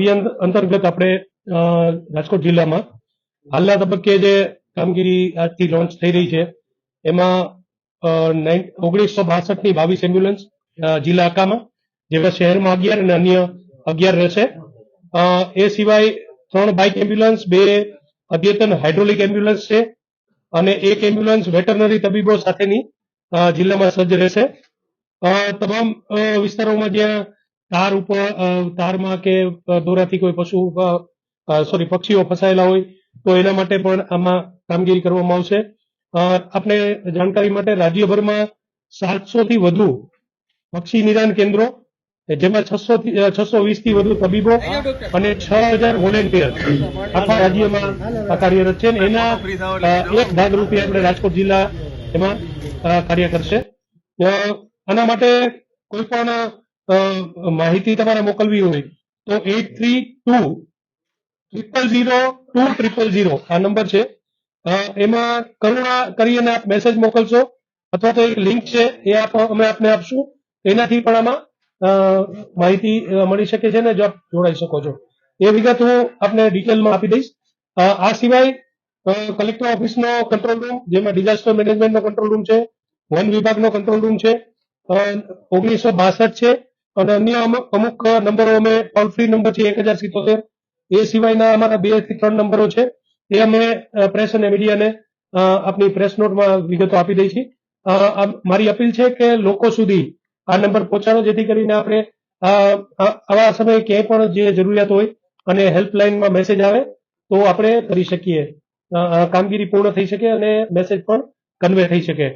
અભિયાન અંતર્ગત આપણે રાજકોટ જિલ્લામાં હાલના તબક્કે જે કામગીરી આજથી લોન્ચ થઈ રહી છે, એમાં ઓગણીસો બાસઠની બાવીસ એમ્બ્યુલન્સ જિલ્લા આકામાં જેમાં શહેરમાં અગિયાર અને અન્ય અગિયાર રહેશે. એ સિવાય ત્રણ બાઇક એમ્બ્યુલન્સ બે અદ્યતન હાઇડ્રોલિક એમ્બ્યુલન્સ છે અને એક એમ્બ્યુલન્સ વેટરનરી તબીબો સાથેની જિલ્લામાં સજ્જ રહેશે. તમામ વિસ્તારોમાં જ્યાં તાર ઉપર તારમાં કે દોરાથી કોઈ પશુ સોરી પક્ષીઓ ફસાયેલા હોય, તો એના માટે પણ આમાં કામગીરી કરવામાં આવશે. આપણે જાણકારી માટે રાજ્યભરમાં સાતસો થી વધુ પક્ષી નિદાન કેન્દ્રો, જેમાં છસો છસો વીસથી વધુ તબીબો અને છ હજાર વોલેન્ટિયર આખા રાજ્યમાં કાર્યરત છે એના એક ભાગરૂપે આપણે રાજકોટ જિલ્લા એમાં કાર્ય કરશે. આના માટે કોઈ પણ માહિતી તમારે મોકલવી હોય તો at three two triple zero two triple zero આ નંબર છે. એમાં કરુણા કરીને આપ મેસેજ મોકલશો અથવા તો એક લિંક છે એ આપ, અમે આપને આપશું. એનાથી પણ આમાં માહિતી મળી શકે છે ને જો આપ જોડાઈ શકો છો. એ વિગત હું આપને ડિટેલમાં આપી દઈશ. આ સિવાય કલેક્ટર ઓફિસનો કંટ્રોલ રૂમ જેમાં ડિઝાસ્ટર મેનેજમેન્ટનો કંટ્રોલ રૂમ છે, વન વિભાગનો કંટ્રોલ રૂમ છે ઓગણીસો બાસઠ છે અને અન્ય અમુક નંબરો અમે ટોલ ફ્રી નંબર છે એક હજાર સિત્તોતેર. એ સિવાયના અમારા બેથી ત્રણ નંબરો છે. એ અમે પ્રેસ અને મીડિયાને આપની પ્રેસ નોટમાં વિગતો આપી દઈ છીએ. મારી અપીલ છે કે લોકો સુધી આ નંબર પહોંચાડો, જેથી કરીને આપણે આવા સમયે ક્યાંય પણ જે જરૂરિયાત હોય અને હેલ્પલાઇનમાં મેસેજ આવે, તો આપણે કરી શકીએ. કામગીરી પૂર્ણ થઈ શકે અને મેસેજ પણ કન્વે થઈ શકે.